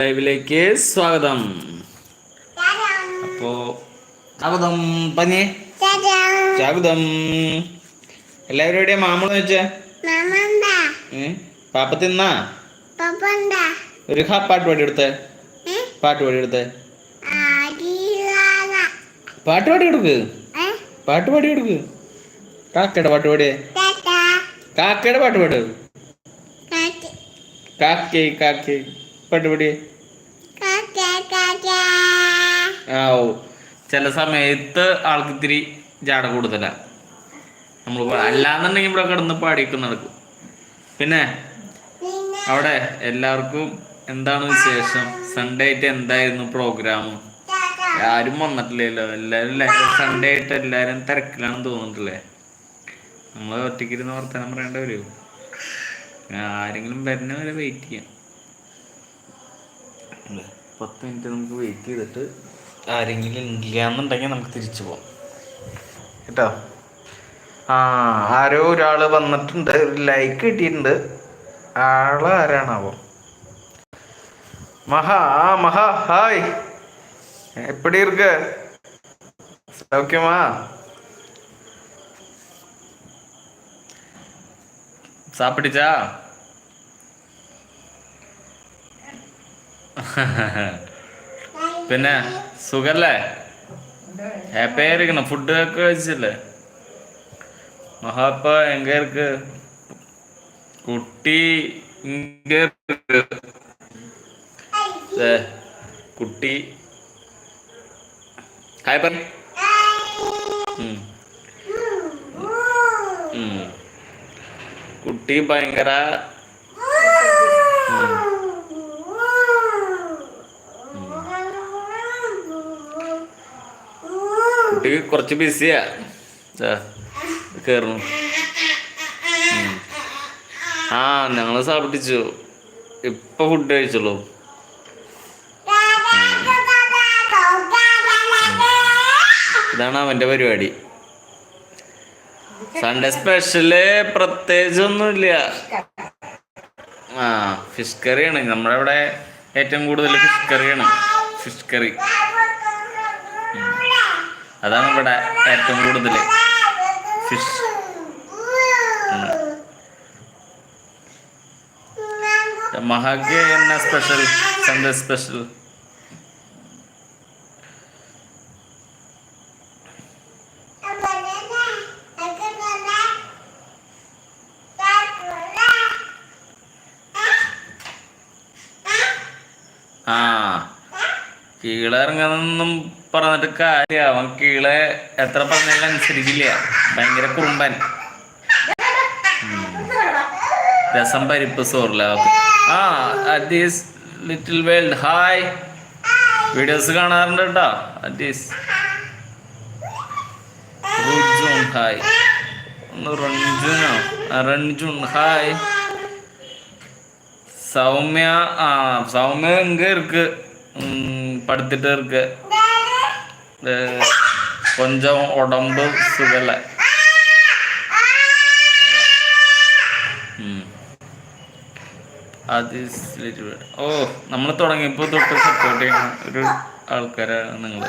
ലൈവിലേക്ക് സ്വാഗതം. അപ്പോ സ്വാഗതം പനി? സ്വാഗതം. എല്ലാവരും എവിടെയാ? മാമൂന്ന് വെച്ചേ? പാപ്പ തിന്നാ? ഒരു ഹാ പാട്ട് പാടി എടുത്തേ പാട്ട് പാടി എടുത്തേ പാട്ട് പാടി കൊടുക്ക് പാട്ട് പാടി കൊടുക്ക് കാക്കയുടെ പാട്ട് പാടിയേ. കാക്കയുടെ പാട്ട് പാട്. കാക്കേ കാക്കേ. പാട്ട് പാടിയേ. ആ ഓ ചില സമയത്ത് ആൾക്ക് ഇത്തിരി ജാട കൂടുതലാ. നമ്മൾ അല്ലാന്നുണ്ടെങ്കിൽ ഇവിടെ കിടന്ന് പാടിയൊക്കെ നടക്കും. പിന്നെ അവിടെ എല്ലാവർക്കും എന്താണ് വിശേഷം? സൺഡേ ആയിട്ട് എന്തായിരുന്നു പ്രോഗ്രാം ആരും വന്നിട്ടില്ലല്ലോ. എല്ലാവരും സൺഡേ ആയിട്ട് എല്ലാരും തിരക്കിലാണെന്ന് തോന്നിട്ടില്ലേ നമ്മൾ ഒറ്റയ്ക്കിരുന്ന് വർത്തമാനം പറയേണ്ട വരും. ആരെങ്കിലും വരുന്ന വരെ വെയിറ്റ് ചെയ്യാം? പത്ത് മിനിറ്റ് നമുക്ക് വെയിറ്റ് ചെയ്തിട്ട് ആരെങ്കിലും ഇല്ലാന്നുണ്ടെങ്കിൽ നമുക്ക് തിരിച്ചു പോകാം കേട്ടോ? ആ ആരോ ഒരാൾ വന്നിട്ടുണ്ട്. ലൈക്ക് കിട്ടിയിട്ടുണ്ട്. ആൾ ആരാണാവോ? മഹാ ആ മഹാ ഹായ് എപ്പടി ഇർക്ക് സൗഖ്യമാ? സാപ്പിടിച്ചാ പിന്നെ സുഖല്ലേ ഹാപ്പിയാ ഇരിക്കണം ഒക്കെ കഴിച്ചില്ലേ മഹാപ്പ എങ്ക കുട്ടി ഇങ്ക കുട്ടി ഹായ് പറ കുട്ടി ഭയങ്കര കുട്ടി കുറച്ച് ബിസിയാ. കേറുന്നു. ആ ഞങ്ങൾ സാപ്പിട്ടിച്ചു. ഇപ്പൊ ഫുഡ് കഴിച്ചുള്ളൂ ഇതാണ് അവന്റെ പരിപാടി. സൺഡേ സ്പെഷ്യൽ പ്രത്യേകിച്ചൊന്നുമില്ല. ആ ഫിഷ് കറിയാണ് നമ്മുടെ ഇവിടെ ഏറ്റവും കൂടുതൽ ഫിഷ് കറിയാണ് ഫിഷ് കറി അതാണ് ഇവിടെ ഏറ്റവും കൂടുതൽ ഫിഷ് മഹാഗ്യ എന്ന സ്പെഷ്യൽ സൺഡേ സ്പെഷ്യൽ കീഴെ ഇറങ്ങാനൊന്നും പറഞ്ഞിട്ട് കാര്യ അവൻ കീഴെ എത്ര പറഞ്ഞാലും അനുസരിക്കില്ല. ഭയങ്കര കുറുമ്പൻ. രസം പരിപ്പ് സോറില്ല. ആ അറ്റീസ് ലിറ്റിൽ വേൾഡ് ഹായ് വീഡിയോസ് കാണാറുണ്ട് കേട്ടോ. അറ്റീസ് റുജുൻ ഹായ് ഒന്ന് റഞ്ജുനോ റഞ്ജുൻ ഹായ് സൗമ്യ ആ സൗമ്യ എങ്കിൽ ഇരിക്ക്. படுத்துட்டு இருக்கு இது கொஞ்சம் உடம்பு சுகலை ഉം. അത് little bit. ഓ നമ്മൾ തുടങ്ങിയപ്പോൾ തൊട്ട് സപ്പോർട്ട് ചെയ്യുന്ന ഒരു ആൾക്കാരാണ് നിങ്ങൾ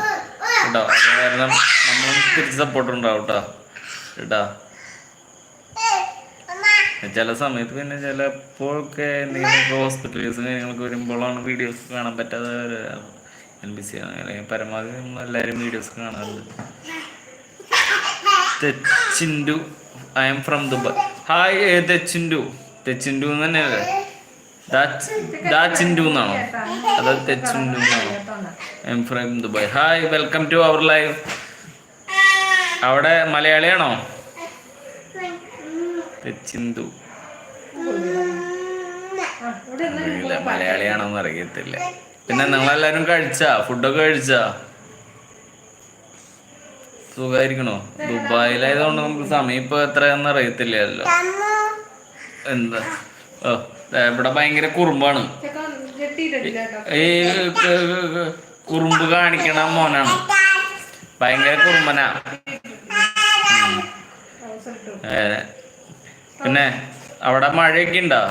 കേട്ടോ അത് കാരണം നമ്മളും തിരിച്ച് സപ്പോർട്ട് ഉണ്ടാവും കേട്ടോ കേട്ടോ ചില സമയത്ത് പിന്നെ ചിലപ്പോഴൊക്കെ എന്തെങ്കിലും ഹോസ്പിറ്റൽ കേസ് കാര്യങ്ങളൊക്കെ വരുമ്പോഴാണ് വീഡിയോസ് കാണാൻ പറ്റാതെ എൽ ബി സി അല്ലെങ്കിൽ പരമാവധി നമ്മൾ എല്ലാവരും വീഡിയോസ് കാണാറുണ്ട്. തെച്ചിൻഡു I M from Dubai hi തെച്ചിൻഡു. തെച്ചിൻഡു എന്ന് തന്നെയല്ലേ ദാച്ചിൻഡു എന്നാണോ? അതോ തെച്ചിൻഡു എന്നാണോ? I'm from Dubai hi welcome to our live അവിടെ മലയാളിയാണോ? തെച്ചിന്തു മലയാളിയാണോ മലയാളിയാണോന്ന് അറിയത്തില്ല. പിന്നെ നിങ്ങളെല്ലാരും കഴിച്ചാ? ഫുഡൊക്കെ കഴിച്ചാ? സുഖായിരിക്കണോ? ദുബായിലായതുകൊണ്ട് നമുക്ക് സമയം ഇപ്പൊ എത്രയാന്ന് അറിയത്തില്ലല്ലോ. എന്താ? ഓ ഇവിടെ ഭയങ്കര കുറുമ്പാണ്. ഈ കുറുമ്പ് കാണിക്കണ മോനാണ്. ഭയങ്കര കുറുമ്പനാ. പിന്നെ അവിടെ മഴയൊക്കെ ഉണ്ടോ?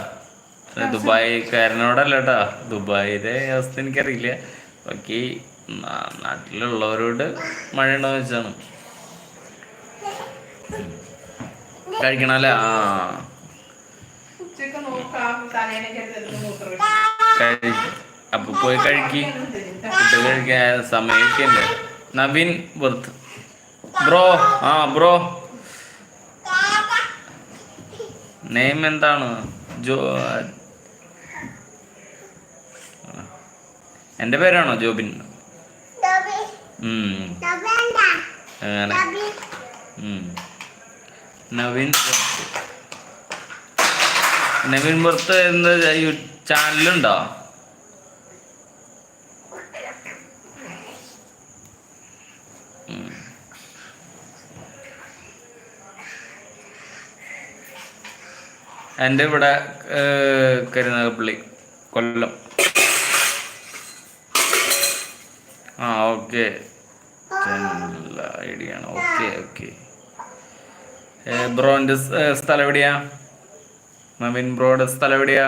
ദുബായിക്കാരനോടല്ല കേട്ടോ ദുബായിലെ അവസ്ഥ എനിക്കറിയില്ല. ബാക്കി നാട്ടിലുള്ളവരോട് മഴ ഉണ്ടോ വെച്ചാണ് കഴിക്കണല്ലേ? ആ. അപ്പൊ പോയി കഴിക്കി. ഫുഡ് കഴിക്കാൻ സമയമൊക്കെ ഉണ്ട്. നവീൻ ബർത്ത് ബ്രോ ആ ബ്രോ. നെയിം എന്താണ്? ജോ എന്റെ പേരാണോ ജോബിൻ. അങ്ങനെ. നവീൻ നവീൻ ബർത്ത് എന്താ ചാനലുണ്ടോ? എന്റെ ഇവിടെ കരുനാഗപ്പള്ളി കൊല്ലം. ആ ഓക്കെ. ഐഡിയ ആണ്. Okay okay. ബ്രോന്റെ സ്ഥലം എവിടെയാ? നവീൻ ബ്രോയുടെ സ്ഥലം എവിടെയാ?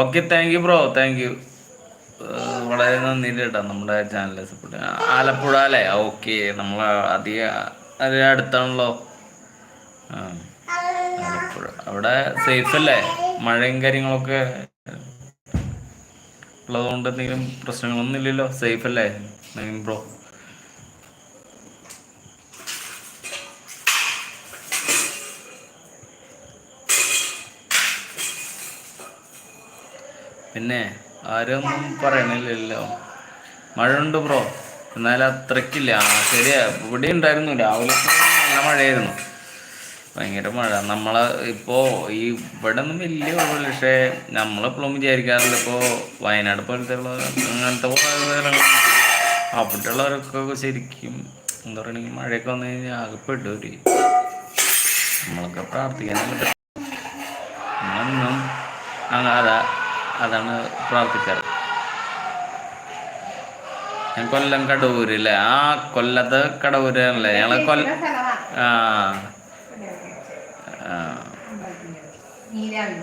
Okay thank you bro. Thank you. വളരെ നന്ദി കേട്ടോ നമ്മുടെ ചാനലിലെ സപ്പോർട്ട് ആലപ്പുഴ അല്ലേ? ഓക്കെ നമ്മൾ അധികം അതിന് അടുത്താണല്ലോ. അവിടെ സേഫ് അല്ലേ? മഴയും കാര്യങ്ങളൊക്കെ ഉള്ളതുകൊണ്ട് എന്തെങ്കിലും പ്രശ്നങ്ങളൊന്നും ഇല്ലല്ലോ. സേഫ് അല്ലേ? നവീൻ ബ്രോ പിന്നെ ആരൊന്നും പറയണില്ലല്ലോ. മഴ ഉണ്ട് ബ്രോ എന്നാലും അത്രയ്ക്കില്ല. ശരിയാ. ഇവിടെ ഉണ്ടായിരുന്നു. രാവിലെ നല്ല മഴയായിരുന്നു. ഭയങ്കര മഴ. നമ്മളെ ഇപ്പോൾ ഈ ഇവിടെ ഒന്നും വലിയ കുഴപ്പമില്ല. പക്ഷേ നമ്മളെപ്പോഴും വിചാരിക്കാറില്ല ഇപ്പോൾ വയനാട് പോലത്തെ ഉള്ള അങ്ങനത്തെ സ്ഥലങ്ങൾ. അവിടെയുള്ളവരൊക്കെ ശരിക്കും എന്താ പറയുക മഴയൊക്കെ വന്നു കഴിഞ്ഞാൽ ആകെപ്പെട്ടു ഒരു നമ്മളൊക്കെ പ്രാർത്ഥിക്കാനല്ല നമ്മളെന്നും അതാ അതാണ് പ്രാർത്ഥിക്കാറ്. ഞാൻ കൊല്ലം കടവൂര് അല്ലേ ആ കൊല്ലത്ത് കടവൂരാണല്ലേ ഞങ്ങളെ കൊല്ല ആ. നീരാവി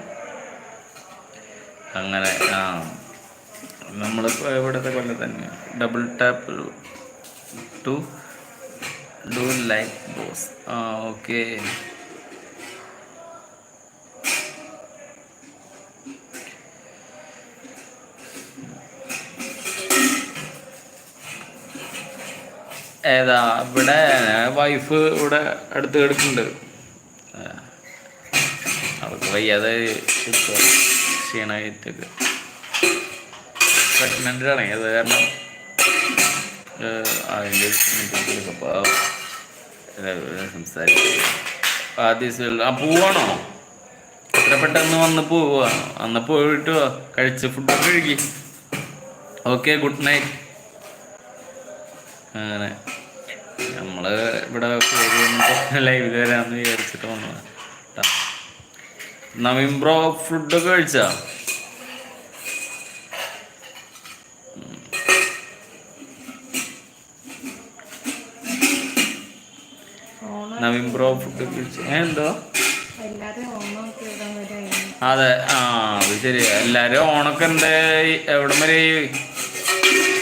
അങ്ങനെ ആ. നമ്മളിപ്പോൾ ഇവിടുത്തെ കൊല്ലം തന്നെ. Double tap to do like boss ആ ഓക്കെ ഏതാ ഇവിടെ വൈഫ് ഇവിടെ അടുത്ത് കിടക്കുന്നുണ്ട് വയ്യാതെ. ക്ഷീണമായിട്ടൊക്കെ പ്രഗ്നന്റ് ആണ്. അത് കാരണം അതിന്റെ സംസാരിക്കും ദിവസം ആ പോവാണോ? എത്ര പെട്ടെന്ന് വന്ന് പോവുക? അന്ന് പോയിട്ട് കഴിച്ച് ഫുഡൊക്കെ കഴുകി ഓക്കെ ഗുഡ് നൈറ്റ് അങ്ങനെ. നമ്മൾ ഇവിടെ ലൈവിൽ വരാമെന്ന് വിചാരിച്ചിട്ട് വന്നതാണ്. നവീൻ ബ്രോ ഫുഡൊക്കെ കഴിച്ചാ? നവീൻ ബ്രോ ഫുഡ് കഴിച്ച. എന്തോ? അതെ. ആ അത് ശരി. എല്ലാരും ഓണൊക്കെ ഉണ്ട് എവിടം വരെ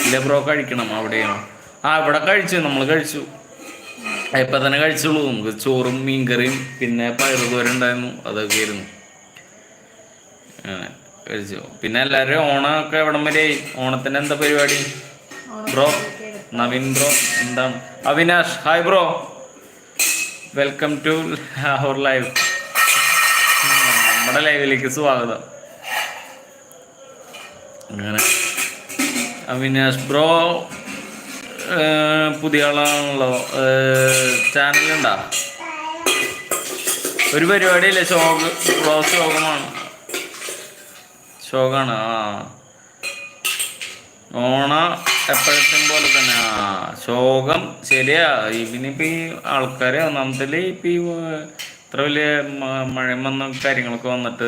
ഇല്ല ബ്രോ കഴിക്കണം അവിടെയാണ് ആ ഇവിടെ കഴിച്ചു. നമ്മൾ കഴിച്ചു. ഇപ്പൊ തന്നെ കഴിച്ചുള്ളൂ. നമുക്ക് ചോറും മീൻകറിയും പിന്നെ പയറുതോരുണ്ടായിരുന്നു അതൊക്കെ ആയിരുന്നു. കഴിച്ചു പിന്നെ എല്ലാരും ഓണമൊക്കെ എവിടം വരെ ഓണത്തിന് എന്താ പരിപാടി? ബ്രോ നവീൻ ബ്രോ എന്താണ്? Avinash hi bro. Welcome to our live. നമ്മുടെ ലൈവിലേക്ക് സ്വാഗതം. അങ്ങനെ. അവിനാഷ് ബ്രോ പുതിയ ആളാണല്ലോ. ചാനലുണ്ടാ ഒരു പരിപാടിയില്ലേ ശോക ബ്രോ ശോകമാണ്. ശോകാണ്. ആ. ഓണ എപ്പോഴത്തെ പോലെ തന്നെ ആ. ശോകം ശരിയാ. ഇതിനിപ്പോ ഈ ആൾക്കാരെ ഒന്നാമത്തിൽ ഇപ്പൊ ഈ ഇത്ര വലിയ മഴ വന്ന കാര്യങ്ങളൊക്കെ വന്നിട്ട്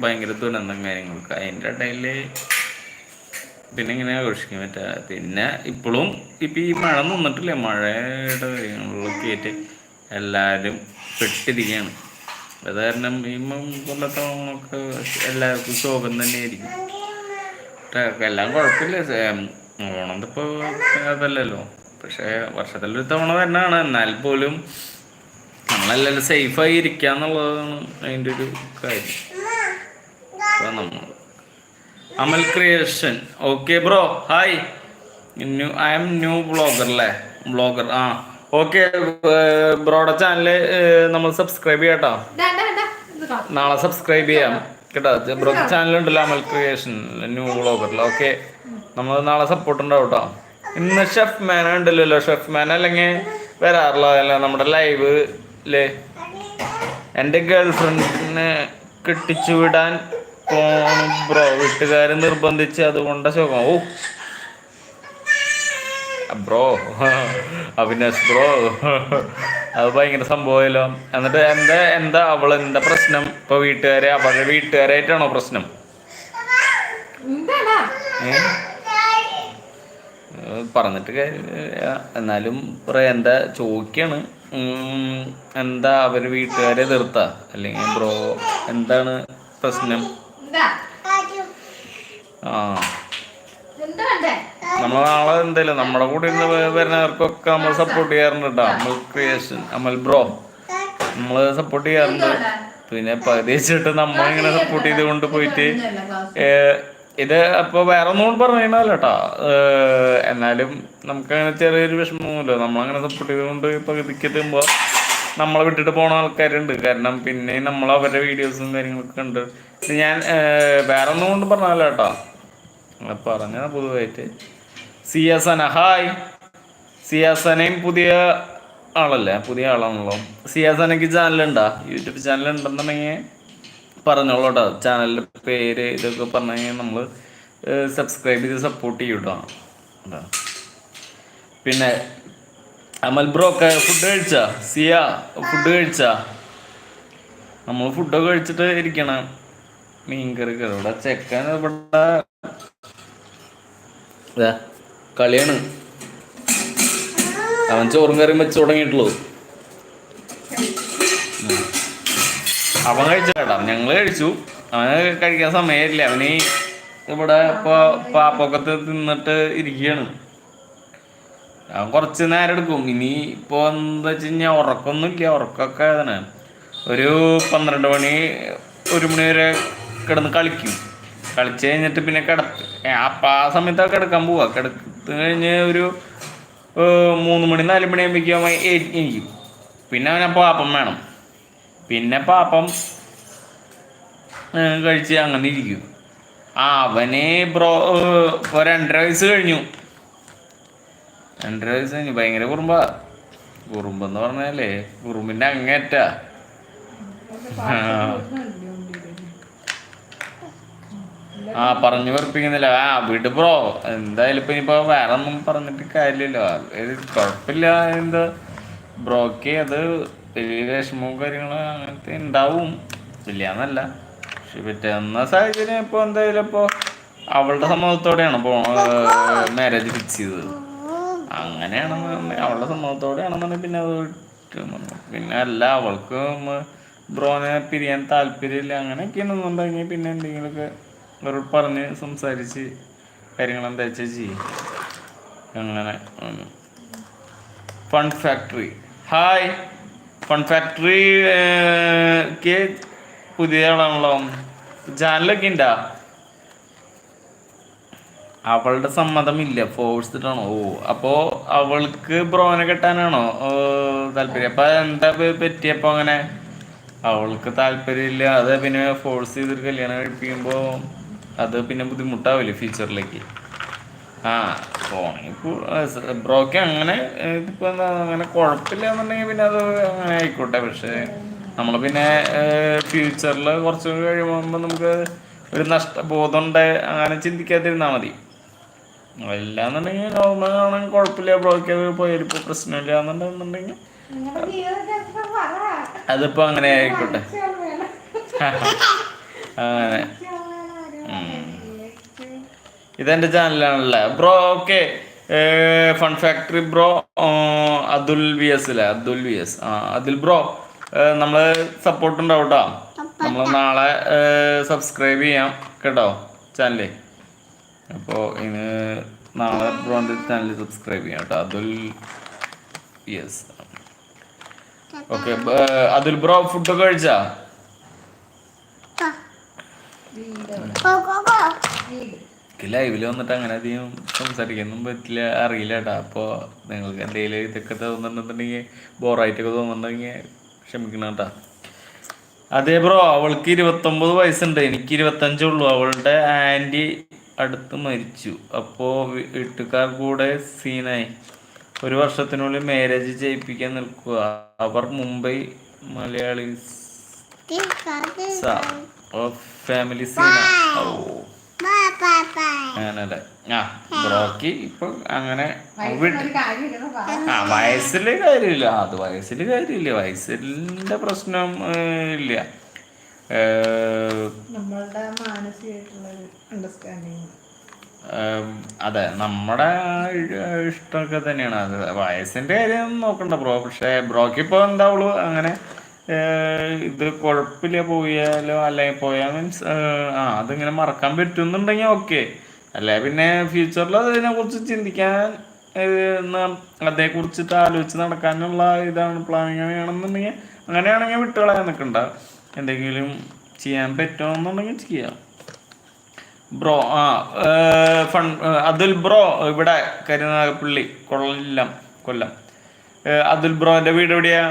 ഭയങ്കര ദുരന്തം കാര്യങ്ങളൊക്കെ. അതിന്റെ ഇടയിൽ പിന്നെ ഇങ്ങനെ ആഘോഷിക്കാൻ പറ്റുക പിന്നെ ഇപ്പോഴും ഇപ്പം ഈ മഴ നിന്നിട്ടില്ല? മഴയുടെ കാര്യങ്ങളിലൊക്കെ ആയിട്ട് എല്ലാവരും പെട്ടിരിക്കുകയാണ്. അത് കാരണം ഈ മ- കൊല്ലത്തെ നമുക്ക് എല്ലാവർക്കും ശോകം തന്നെയായിരിക്കും. എല്ലാം കുഴപ്പമില്ല. ഓണം ഇപ്പോൾ അതല്ലല്ലോ. പക്ഷേ വർഷത്തിലൊരു തവണ തന്നെയാണ്. എന്നാൽ പോലും നമ്മളെല്ലാവരും സേഫായി ഇരിക്കുക എന്നുള്ളതാണ് അതിന്റെ ഒരു കാര്യം. നമ്മൾ Amal creation. Okay bro. Hi. New I'm new blogger അല്ലേ? ബ്ലോഗർ ആ. ഓക്കെ ബ്രോഡ ചാനൽ നമ്മൾ സബ്സ്ക്രൈബ് ചെയ്യാം കേട്ടോ ദാ, ദാ, ദാ, ഇത് കാ. നാളെ സബ്സ്ക്രൈബ് ചെയ്യാം. കേട്ടോ ബ്രോ ചാനൽ ഉണ്ടല്ലോ അമൽ ക്രിയേഷൻ ന്യൂ വ്ളോഗറിൽ ഓക്കെ നമ്മൾ നാളെ സപ്പോർട്ട് ഉണ്ടാവും കേട്ടോ ഇന്ന് ഷെഫ് മാൻ ഉണ്ടല്ലോ ഷെഫ് മാൻ അല്ലെങ്കിൽ വരാറില്ല അല്ല? നമ്മുടെ ലൈവിൽ എന്റെ ഗേൾ ഫ്രണ്ടിനെ കെട്ടിച്ചു വിടാൻ ബ്രോ. വീട്ടുകാർ നിർബന്ധിച്ച് അതുകൊണ്ട് ശോകം. Oh bro. അവിനാശ് ബ്രോ. അത് ഭയങ്കര സംഭവമല്ലോ. എന്നിട്ട് എന്താ എന്താ അവൾ എന്താ പ്രശ്നം? ഇപ്പൊ വീട്ടുകാരെ അവളുടെ വീട്ടുകാരായിട്ടാണോ പ്രശ്നം? പറഞ്ഞിട്ട്. എന്നാലും എന്താ ചോദിക്കാണ്. എന്താ അവർ വീട്ടുകാരെ തീർത്ത അല്ലെങ്കിൽ ബ്രോ എന്താണ് പ്രശ്നം? ആ? നമ്മൾ നാളെ എന്തായാലും നമ്മുടെ കൂടെ ഇരുന്ന് വരുന്നവർക്കൊക്കെ നമ്മൾ സപ്പോർട്ട് ചെയ്യാറുണ്ട് കേട്ടോ അമൽ ക്രിയേഷൻ അമൽ ബ്രോ നമ്മൾ സപ്പോർട്ട് ചെയ്യാറുണ്ട്. പിന്നെ പ്രതീക്ഷിച്ചിട്ട് നമ്മളിങ്ങനെ സപ്പോർട്ട് ചെയ്തുകൊണ്ട് പോയിട്ട് ഇത് അപ്പോൾ വേറെ ഒന്നും പറയണല്ലോ കേട്ടോ എന്നാലും നമുക്കങ്ങനെ ചെറിയൊരു വിഷമമൊന്നുമില്ല നമ്മളങ്ങനെ സപ്പോർട്ട് ചെയ്തുകൊണ്ട് പകുതിക്ക് എത്തുമ്പോൾ നമ്മളെ വിട്ടിട്ട് പോണ ആൾക്കാരുണ്ട്. കാരണം പിന്നെ നമ്മൾ അവരുടെ വീഡിയോസും കാര്യങ്ങളൊക്കെ ഉണ്ട് ഞാൻ വേറെ ഒന്നും കൊണ്ട് പറഞ്ഞല്ലോ കേട്ടോ പറഞ്ഞ പൊതുവായിട്ട്. സിയാസന ഹായ്. സിയാസനയും പുതിയ ആളല്ലേ? പുതിയ ആളാണല്ലോ. സിയാസനയ്ക്ക് ചാനലുണ്ടാ? യൂട്യൂബ് ചാനൽ ഉണ്ടെന്നുണ്ടെങ്കിൽ പറഞ്ഞോളൂ കേട്ടോ ചാനലിന്റെ പേര് ഇതൊക്കെ പറഞ്ഞു കഴിഞ്ഞാൽ നമ്മൾ സബ്സ്ക്രൈബ് ചെയ്ത് സപ്പോർട്ട് ചെയ്യും കേട്ടോ കേട്ടോ. പിന്നെ അമൽ ബ്രോ ഒക്കെ ഫുഡ് കഴിച്ചാ? സിയ ഫുഡ് കഴിച്ചാ? നമ്മൾ ഫുഡൊക്കെ കഴിച്ചിട്ട് ഇരിക്കണം. മീൻകറി കറി ഇവിടെ ചെക്കൻ ഇവിടെ കളിയാണ്. അവൻ ചോറും കറിയും വെച്ച് തുടങ്ങിയിട്ടുള്ളൂ. അവൻ കഴിച്ചു കേട്ടോ ഞങ്ങൾ കഴിച്ചു. അവന് കഴിക്കാൻ സമയമില്ല. അവന് ഇവിടെ ഇപ്പൊ പാപ്പൊക്കത്ത് തിന്നിട്ട് ഇരിക്കുകയാണ്. അവൻ കുറച്ച് നേരം എടുക്കും. ഇനി ഇപ്പൊ എന്താ വെച്ച് കഴിഞ്ഞാൽ ഉറക്കമൊന്നുമില്ല ഉറക്കമൊക്കെ തന്നെ ഒരു പന്ത്രണ്ട് മണി ഒരു മണി വരെ കിടന്ന് കളിക്കും. കളിച്ച് കഴിഞ്ഞിട്ട് പിന്നെ കിടത്ത് അപ്പം ആ സമയത്തൊക്കെ കിടക്കാൻ പോവാ. കിടത്ത് കഴിഞ്ഞ് ഒരു മൂന്ന് മണി നാല് മണി ആകുമ്പോഴേക്കും പിന്നെ അവനെ പാപ്പം വേണം. പിന്നെ പാപ്പം കഴിച്ച് അങ്ങനെ ഇരിക്കും. ആ അവനെ ബ്രോ ഏഹ്, ഇപ്പൊ രണ്ടര വയസ്സ് കഴിഞ്ഞു. രണ്ടര വയസ്സ് കഴിഞ്ഞു. ഭയങ്കര കുറുമ്പ. കുറുമ്പെന്ന് പറഞ്ഞാലേ കുറുമ്പിന്റെ അങ്ങേറ്റ. ആ പറഞ്ഞു വെറുപ്പിക്കുന്നില്ല. ആ വിട് ബ്രോ എന്തായാലും ഇപ്പൊ ഇനിയിപ്പോ വേറെ ഒന്നും പറഞ്ഞിട്ട് കാര്യമില്ലല്ലോ കുഴപ്പമില്ല. എന്താ? ബ്രോക്ക് അത് വലിയ വിഷമവും കാര്യങ്ങളും അങ്ങനത്തെ ഉണ്ടാവും. ഇല്ലാന്നല്ല. പക്ഷെ പറ്റുന്ന സാഹചര്യം ഇപ്പൊ എന്തായാലും ഇപ്പൊ അവളുടെ സമ്മതത്തോടെയാണ് പോ മാരേജ് ഫിക്സ് ചെയ്തത്. അങ്ങനെയാണെന്ന് അവളുടെ സമ്മതത്തോടെയാണെന്നുണ്ടെങ്കിൽ പിന്നെ അത്. പിന്നെ അല്ല അവൾക്ക് ബ്രോനെ പിരിയാൻ താല്പര്യമില്ല. അങ്ങനെയൊക്കെയാണെന്നുണ്ടെങ്കിൽ പിന്നെ എന്തെങ്കിലുമൊക്കെ അവരോട് പറഞ്ഞ് സംസാരിച്ച് കാര്യങ്ങൾ എന്താ വെച്ചാൽ ചെയ്യും. അങ്ങനെ fun factory hi fun factory ക്ക് പുതിയ ആളാണല്ലോ. ചാനലൊക്കെ ഉണ്ടാ അവളുടെ സമ്മതമില്ല. ഫോഴ്സിട്ടാണോ? ഓ അപ്പോ അവൾക്ക് ബ്രോനെ കെട്ടാനാണോ താല്പര്യം? അപ്പൊ എന്താ പറ്റിയപ്പോ അങ്ങനെ? അവൾക്ക് താല്പര്യമില്ല. അത് പിന്നെ ഫോഴ്സ് ചെയ്തൊരു കല്യാണം കഴിപ്പിക്കുമ്പോ അത് പിന്നെ ബുദ്ധിമുട്ടാവില്ലേ ഫ്യൂച്ചറിലേക്ക് ആ പോണെങ്കിൽ ബ്രോക്ക് അങ്ങനെ ഇതിപ്പോൾ ഇതിപ്പോ എന്താ അങ്ങനെ കുഴപ്പമില്ല എന്നുണ്ടെങ്കിൽ പിന്നെ അത് അങ്ങനെ ആയിക്കോട്ടെ. പക്ഷേ നമ്മൾ പിന്നെ ഫ്യൂച്ചറിൽ കുറച്ച് കഴിയുമ്പോൾ നമുക്ക് ഒരു നഷ്ടബോധം ഉണ്ട് അങ്ങനെ ചിന്തിക്കാതിരുന്നാൽ മതി. അല്ലാന്നുണ്ടെങ്കിൽ നോർമൽ ആണെങ്കിൽ കുഴപ്പമില്ല. ബ്രോക്ക് അത് പോയപ്പോൾ പ്രശ്നമില്ല എന്നുണ്ടെന്നുണ്ടെങ്കിൽ. അതിപ്പോ അങ്ങനെ ആയിക്കോട്ടെ. അങ്ങനെ ലക്ഷ്യം വേണം, ഒരു ഉം. ലക്ഷ്യം. ഇതെന്റെ ചാനലാണല്ലേ bro okay. Fun factory bro Atul V S അല്ലേ അതുൽ വി എസ്. ആ അതിൽ ബ്രോ നമ്മൾ സപ്പോർട്ട് ഉണ്ടാവും കേട്ടോ നമ്മൾ നാളെ സബ്സ്ക്രൈബ് ചെയ്യാം കേട്ടോ ചാനലേ. അപ്പോ ഇന്ന് നാളെ ബ്രോന്റെ ചാനൽ സബ്സ്ക്രൈബ് ചെയ്യാം കേട്ടോ Atul yes okay Atul bro ഫുഡൊക്കെ കഴിച്ചാ? ലൈവിൽ വന്നിട്ട് അങ്ങനെ അധികം സംസാരിക്കാനൊന്നും പറ്റില്ല. അറിയില്ല കേട്ടോ അപ്പോൾ നിങ്ങൾക്ക് എന്തെങ്കിലും ഇതൊക്കെ തോന്നുന്നുണ്ടെന്നുണ്ടെങ്കിൽ ബോറായിട്ടൊക്കെ തോന്നുന്നുണ്ടെങ്കിൽ ക്ഷമിക്കണം കേട്ടോ. അതെ ബ്രോ അവൾക്ക് ഇരുപത്തൊമ്പത് വയസ്സുണ്ട്. എനിക്ക് ഇരുപത്തഞ്ചേ ഉള്ളൂ. അവളുടെ ആന്റി അടുത്ത് മരിച്ചു. അപ്പോൾ വീട്ടുകാർ കൂടെ സീനായി ഒരു വർഷത്തിനുള്ളിൽ മാരേജ് ചെയ്യിപ്പിക്കാൻ നിൽക്കുക. അവർ മുംബൈ മലയാളി ഫാമിലി സീന ഓ. അങ്ങനല്ലേ ആ ബ്രോക്കി ഇപ്പൊ അങ്ങനെ ആ വയസ്സിൽ കാര്യമില്ല. അത് വയസ്സിൽ കാര്യമില്ല. വയസ്സിന്റെ പ്രശ്നം ഇല്ല. അതെ നമ്മുടെ ഇഷ്ടമൊക്കെ തന്നെയാണ്. അത് വയസ്സിന്റെ കാര്യം നോക്കണ്ട ബ്രോ. പക്ഷെ ബ്രോക്കിപ്പോ എന്താ എന്താവുള്ളൂ അങ്ങനെ ഇത് കുഴപ്പമില്ല പോയാലോ? അല്ലെങ്കിൽ പോയാൽ മീൻസ് ആ അതിങ്ങനെ മറക്കാൻ പറ്റുന്നുണ്ടെങ്കിൽ ഓക്കെ അല്ലെ പിന്നെ ഫ്യൂച്ചറിൽ അതിനെ കുറിച്ച് ചിന്തിക്കാൻ അതേ കുറിച്ചിട്ട് ആലോചിച്ച് നടക്കാനുള്ള ഇതാണ് പ്ലാനിങ് ആണെന്നുണ്ടെങ്കിൽ അങ്ങനെയാണെങ്കിൽ വിട്ടുകളെ നിൽക്കണ്ട. എന്തെങ്കിലും ചെയ്യാൻ പറ്റുമെന്നുണ്ടെങ്കിൽ ചെയ്യാം. ബ്രോ ആ ഫൺ അതുൽ ബ്രോ ഇവിടെ കരുനാഗപ്പള്ളി കൊല്ലം. കൊല്ലം അതുൽ ബ്രോന്റെ വീട് എവിടെയാ?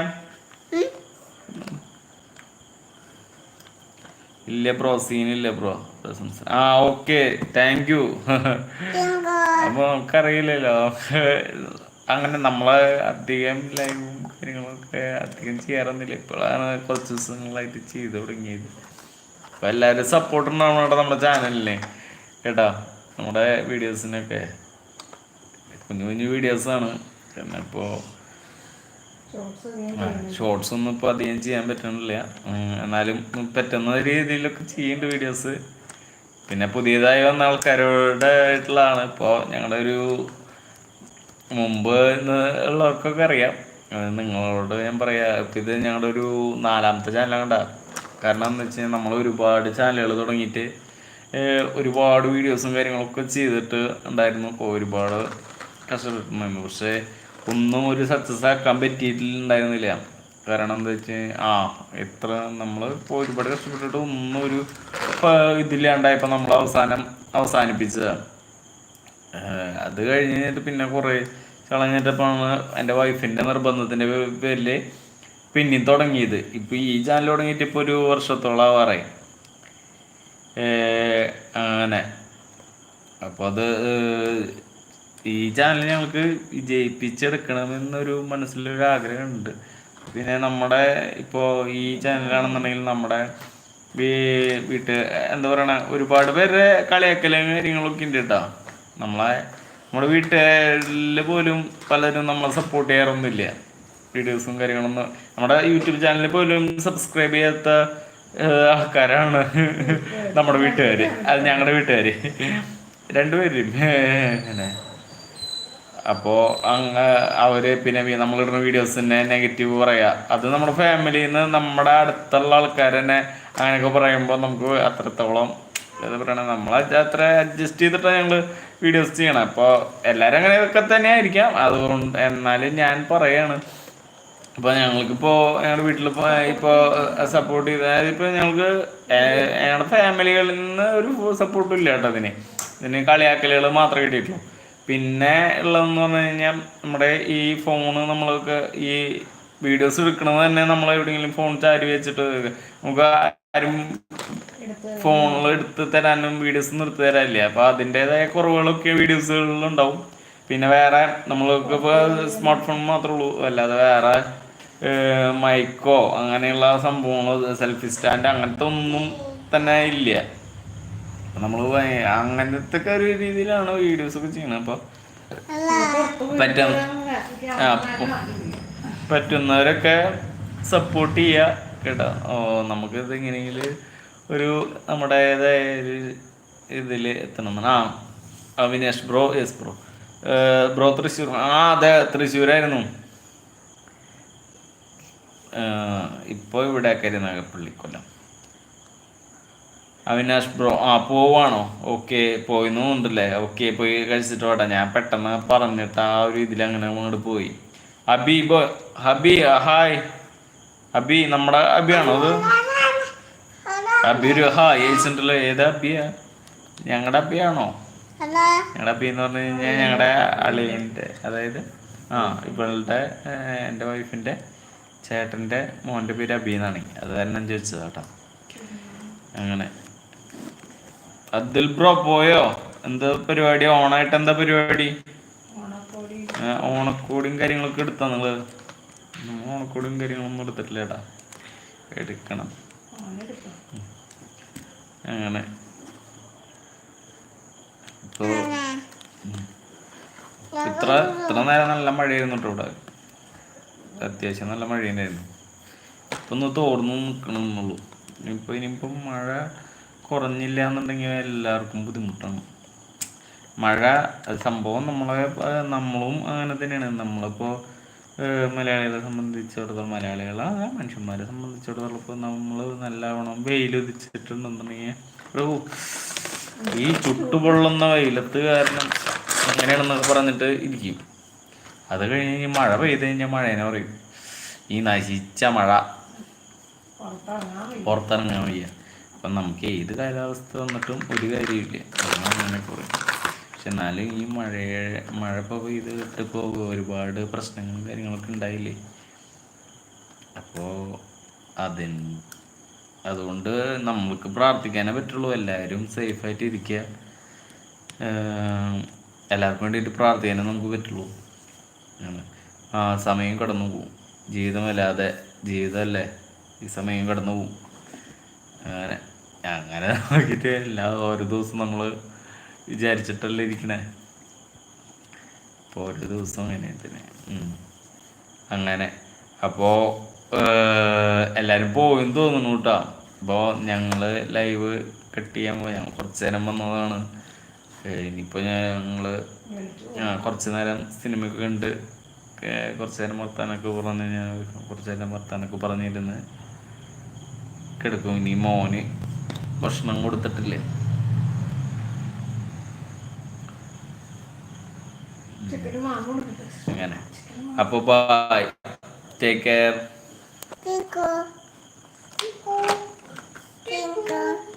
ഇല്ല ബ്രോ സീനില്ല ബ്രോ. പ്രസൻസ് ആ ഓക്കെ താങ്ക് യു അപ്പൊ നമുക്കറിയില്ലല്ലോ. അങ്ങനെ നമ്മളെ അധികം ലൈവും കാര്യങ്ങളൊക്കെ അധികം ചെയ്യാറൊന്നുമില്ല. ഇപ്പോഴാണ് കുറച്ച് ദിവസങ്ങളായിട്ട് ചെയ്തു തുടങ്ങിയത്. അപ്പൊ എല്ലാവരും സപ്പോർട്ട് ഉണ്ടാവണം കേട്ടോ നമ്മുടെ ചാനലിനെ കേട്ടോ നമ്മുടെ വീഡിയോസിനൊക്കെ കുഞ്ഞു കുഞ്ഞു വീഡിയോസാണ് പിന്നെ ഇപ്പോൾ ഷോർട്സ് ഒന്നും ഇപ്പോൾ അധികം ചെയ്യാൻ പറ്റണില്ല. എന്നാലും പറ്റുന്ന രീതിയിലൊക്കെ ചെയ്യുന്നുണ്ട് വീഡിയോസ് പിന്നെ പുതിയതായി വന്ന ആൾക്കാരോട് ആയിട്ടുള്ളതാണ് ഇപ്പോൾ ഞങ്ങളുടെ ഒരു മുമ്പ് ഉള്ളവർക്കൊക്കെ അറിയാം. നിങ്ങളോട് ഞാൻ പറയാ ഇപ്പൊ ഇത് ഞങ്ങളുടെ ഒരു നാലാമത്തെ ചാനലാണ് കണ്ടാ. കാരണം എന്ന് വെച്ച് കഴിഞ്ഞാൽ നമ്മൾ ഒരുപാട് ചാനലുകൾ തുടങ്ങിയിട്ട് ഒരുപാട് വീഡിയോസും കാര്യങ്ങളൊക്കെ ചെയ്തിട്ട് ഉണ്ടായിരുന്നു. ഒരുപാട് കഷ്ടപ്പെട്ടിട്ടുണ്ടായിരുന്നു പക്ഷേ ഒന്നും ഒരു സക്സസ് ആക്കാൻ പറ്റിയിട്ടുണ്ടായിരുന്നില്ല. കാരണം എന്താ വെച്ച് ആ എത്ര നമ്മൾ ഇപ്പോൾ ഒരുപാട് കഷ്ടപ്പെട്ടിട്ട് ഒന്നും ഒരു ഇതില്ലാണ്ടായപ്പോൾ നമ്മൾ അവസാനം അവസാനിപ്പിച്ചതാണ് അത് കഴിഞ്ഞിട്ട് പിന്നെ കുറേ കളഞ്ഞിട്ടപ്പോഴാണ് എന്റെ വൈഫിന്റെ നിർബന്ധത്തിന്റെ പേരിൽ പിന്നെയും തുടങ്ങിയത്. ഇപ്പോൾ ഈ ചാനൽ തുടങ്ങിയിട്ട് ഇപ്പോൾ ഒരു വർഷത്തോളം ആവാറേ അങ്ങനെ. അപ്പോൾ അത് ഈ ചാനൽ ഞങ്ങൾക്ക് ജയിപ്പിച്ചെടുക്കണമെന്നൊരു മനസ്സിലൊരു ആഗ്രഹമുണ്ട് പിന്നെ നമ്മുടെ ഇപ്പോൾ ഈ ചാനലാണെന്നുണ്ടെങ്കിൽ നമ്മുടെ വീട്ട് എന്താ പറയണ ഒരുപാട് പേരുടെ കളിയാക്കലും കാര്യങ്ങളൊക്കെ ഉണ്ട് കേട്ടോ നമ്മളെ നമ്മുടെ വീട്ടിൽ പോലും പലരും നമ്മളെ സപ്പോർട്ട് ചെയ്യാറൊന്നുമില്ല. വീഡിയോസും കാര്യങ്ങളൊന്നും നമ്മുടെ യൂട്യൂബ് ചാനലിൽ പോലും സബ്സ്ക്രൈബ് ചെയ്യാത്ത ആൾക്കാരാണ് നമ്മുടെ വീട്ടുകാർ അത് ഞങ്ങളുടെ വീട്ടുകാർ രണ്ടുപേരും അങ്ങനെ. അപ്പോൾ അങ്ങ് അവർ പിന്നെ നമ്മളിടുന്ന വീഡിയോസ് തന്നെ നെഗറ്റീവ് പറയാ. അത് നമ്മുടെ ഫാമിലിയിൽ നിന്ന് നമ്മുടെ അടുത്തുള്ള ആൾക്കാർ തന്നെ അങ്ങനെയൊക്കെ പറയുമ്പോൾ നമുക്ക് അത്രത്തോളം എന്താ പറയണ നമ്മൾ അത്ര അഡ്ജസ്റ്റ് ചെയ്തിട്ടാണ് ഞങ്ങൾ വീഡിയോസ് ചെയ്യണം. അപ്പോൾ എല്ലാവരും അങ്ങനെയൊക്കെ തന്നെ ആയിരിക്കാം. അതുകൊണ്ട് എന്നാലും ഞാൻ പറയാണ്. ഇപ്പോൾ ഞങ്ങൾക്കിപ്പോൾ ഞങ്ങളുടെ വീട്ടിൽ ഇപ്പോൾ സപ്പോർട്ട് ചെയ്ത് ഇപ്പോൾ ഞങ്ങൾക്ക് ഞങ്ങളുടെ ഫാമിലികളിൽ നിന്ന് ഒരു സപ്പോർട്ടും ഇല്ല കേട്ടോ അതിന് ഇതിന് കളിയാക്കലുകൾ മാത്രമേ കിട്ടിയിട്ടുള്ളൂ. പിന്നെ ഉള്ളതെന്ന് പറഞ്ഞു കഴിഞ്ഞാൽ നമ്മുടെ ഈ ഫോണ് നമ്മൾക്ക് ഈ വീഡിയോസ് എടുക്കണത് തന്നെ നമ്മൾ എവിടെയെങ്കിലും ഫോൺ ചാരി വെച്ചിട്ട് നമുക്ക് ആരും ഫോണിൽ എടുത്ത് തരാനും വീഡിയോസ് നിർത്തി തരാനില്ല? അപ്പൊ അതിന്റെതായ കുറവുകളൊക്കെ വീഡിയോസുകളിൽ ഉണ്ടാവും. പിന്നെ വേറെ നമ്മൾക്ക് ഇപ്പോൾ സ്മാർട്ട് ഫോൺ മാത്രമേ ഉള്ളൂ. അല്ലാതെ വേറെ മൈക്കോ അങ്ങനെയുള്ള സംഭവങ്ങൾ സെൽഫി സ്റ്റാൻഡ് അങ്ങനത്തെ ഒന്നും തന്നെ ഇല്ല. നമ്മൾ അങ്ങനത്തെ ഒരു രീതിയിലാണ് വീഡിയോസ് ഒക്കെ ചെയ്യണത്. അപ്പോൾ പറ്റും പറ്റുന്നവരൊക്കെ സപ്പോർട്ട് ചെയ്യുക കേട്ടോ. ഓ നമുക്ക് ഇത് എങ്ങനെയെങ്കിലും ഒരു നമ്മുടേതായ ഒരു ഇതിൽ എത്തണം. ആ Avinesh bro yes bro. Bro Thrissur ആ അതെ തൃശ്ശൂരായിരുന്നു. ഇപ്പോൾ ഇവിടെ കരുനാഗപ്പള്ളി കൊല്ലം. അവിനാഷ് ബ്രോ ആ പോവാണോ? ഓക്കെ പോയിന്നുണ്ടല്ലേ ഓക്കെ പോയി കഴിച്ചിട്ട് വേട്ടാ ഞാൻ പെട്ടെന്ന് പറഞ്ഞിട്ട് ആ ഒരു ഇതിൽ അങ്ങനെ അങ്ങോട്ട് പോയി. അബി ബോ ഹബി ഹായ്. അബി നമ്മുടെ അബിയാണോ അത്? അബി ഒരു ഹായ് അയച്ചിട്ടുണ്ടല്ലോ ഏത് അബിയാ? ഞങ്ങളുടെ അബിയാണോ? ഞങ്ങളുടെ അബി എന്ന് പറഞ്ഞു കഴിഞ്ഞാൽ ഞങ്ങളുടെ അളിയന്റെ അതായത് ആ ഇവളുടെ എന്റെ വൈഫിന്റെ ചേട്ടന്റെ മോന്റെ പേര് അബി എന്നാണ്. അത് തന്നെ ചോദിച്ചത് കേട്ടോ. അങ്ങനെ. അബ്ദുൽ ബ്രോ പോയോ? എന്താ പരിപാടി? ഓണായിട്ട് എന്താ പരിപാടി? ഓണക്കോടി. ഓണക്കോടിയും കാര്യങ്ങളൊക്കെ എടുത്താ നിങ്ങൾ? ഓണക്കോടിയും കാര്യങ്ങളൊന്നും എടുത്തിട്ടില്ല ഏട്ടാ എടുക്കണം അങ്ങനെ. ഇപ്പൊ. ഇത്ര ഇത്ര നേരം നല്ല മഴയായിരുന്നു കേട്ടോ ഇവിടെ. അത്യാവശ്യം നല്ല മഴയുണ്ടായിരുന്നു ഇപ്പൊ ഒന്ന് തോർന്നു നിൽക്കണമെന്നുള്ളൂ ഇനിയിപ്പോ ഇനിയിപ്പം മഴ കുറഞ്ഞില്ല എന്നുണ്ടെങ്കിൽ എല്ലാവർക്കും ബുദ്ധിമുട്ടാണ്. മഴ സംഭവം നമ്മളെ നമ്മളും അങ്ങനെ തന്നെയാണ്. നമ്മളിപ്പോൾ മലയാളികളെ സംബന്ധിച്ചിടത്തോളം മലയാളികളെ മനുഷ്യന്മാരെ സംബന്ധിച്ചിടത്തോളം ഇപ്പോൾ നമ്മൾ നല്ലവണ്ണം വെയിൽ ഉദിച്ചിട്ടുണ്ടെന്നുണ്ടെങ്കിൽ ഒരു ഈ ചുട്ടുപൊള്ളുന്ന വെയിലത്ത് കാരണം അങ്ങനെയാണെന്നൊക്കെ പറഞ്ഞിട്ട് ഇരിക്കും. അത് കഴിഞ്ഞ് കഴിഞ്ഞാൽ മഴ പെയ്ത് കഴിഞ്ഞാൽ മഴേനെ പറയും. ഈ നശിച്ച മഴ. പുറത്തിറങ്ങാൻ വയ്യ. അപ്പം നമുക്ക് ഏത് കാലാവസ്ഥ വന്നിട്ടും ഒരു കാര്യമില്ല. അങ്ങനെ കുറേ പക്ഷെ എന്നാലും ഈ മഴ മഴ ഇപ്പോൾ പെയ്ത് ഇപ്പോൾ ഒരുപാട് പ്രശ്നങ്ങളും കാര്യങ്ങളൊക്കെ ഉണ്ടായില്ലേ? അപ്പോൾ അതിന് അതുകൊണ്ട് നമ്മൾക്ക് പ്രാർത്ഥിക്കാനേ പറ്റുള്ളൂ. എല്ലാവരും സേഫായിട്ട് ഇരിക്കുക. എല്ലാവർക്കും വേണ്ടിയിട്ട് പ്രാർത്ഥിക്കാനേ നമുക്ക് പറ്റുള്ളൂ. ആ സമയം കടന്നു പോകും ജീവിതമല്ലാതെ ജീവിതമല്ലേ? ഈ സമയം കടന്നു പോകും അങ്ങനെ. അങ്ങനെ നോക്കിയിട്ട് എല്ലാ ഓരോ ദിവസം നമ്മൾ വിചാരിച്ചിട്ടല്ലേ ഇരിക്കണേ. അപ്പോൾ ഓരോ ദിവസം അങ്ങനെ തന്നെ. അങ്ങനെ. അപ്പോൾ എല്ലാവരും പോയെന്ന് തോന്നുന്നു കേട്ടോ. അപ്പോൾ ഞങ്ങൾ ലൈവ് കട്ട് ചെയ്യാൻ പോയി. ഞങ്ങൾ കുറച്ച് നേരം വന്നതാണ്. ഇനിയിപ്പോൾ ഞങ്ങൾ കുറച്ച് നേരം സിനിമയൊക്കെ കണ്ട് കുറച്ച് നേരം വർത്താനൊക്കെ പറഞ്ഞ് ഞാൻ കുറച്ച് നേരം വർത്താനൊക്കെ പറഞ്ഞിരുന്ന്. കിടക്കും. ഇനി മോന് ഭക്ഷണം കൊടുത്തിട്ടില്ലേ അങ്ങനെ അപ്പോൾ bye take care Tinkle. Tinkle. Tinkle.